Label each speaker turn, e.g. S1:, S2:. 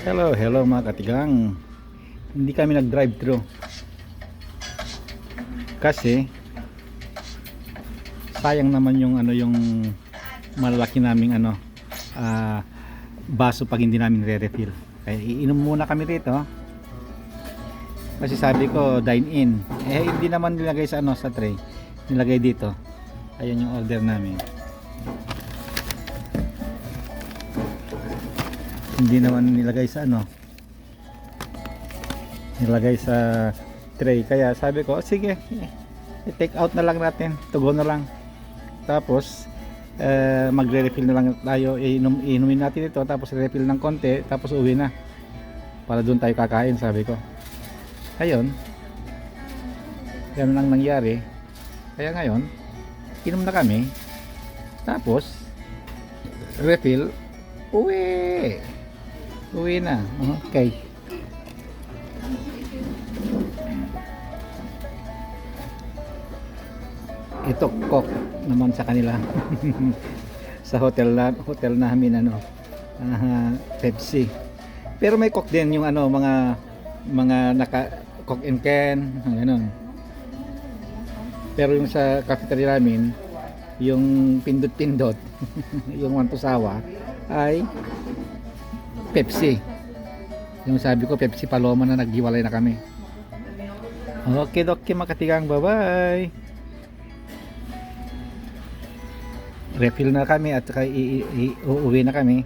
S1: Hello, hello mga katigang. Hindi kami nag-drive thru. Kasi sayang naman yung ano yung malaki naming ano ah, baso pag hindi namin re-refill. Kaya iinom muna kami rito. Kasi sabi ko dine in. Eh hindi naman nilagay sa ano sa tray. Nilagay dito. Ayun yung order namin. Hindi naman nilagay sa ano. Nilagay sa tray. Kaya sabi ko "Oh, sige i-take out na lang natin. Tugo na lang. Tapos eh, magre-refill na lang tayo. Inom, inumin natin ito tapos refill ng konti tapos uwi na. Para doon tayo kakain sabi ko. Ayun ganun ang nangyari. Kaya ngayon inom na kami tapos refill uwi uwi na. Okay. Ito cook naman sa kanila. Sa hotel na hotel namin ano ah, Pepsi. Pero may cook din yung ano mga mga naka cook and can ganun. Pero yung sa cafeteria namin yung pindot-pindot yung wantusawa ay Pepsi. Yung sabi ko Pepsi Paloma na naghiwalay na kami. Okay okay makatigang bye bye refill na kami at uuwi na kami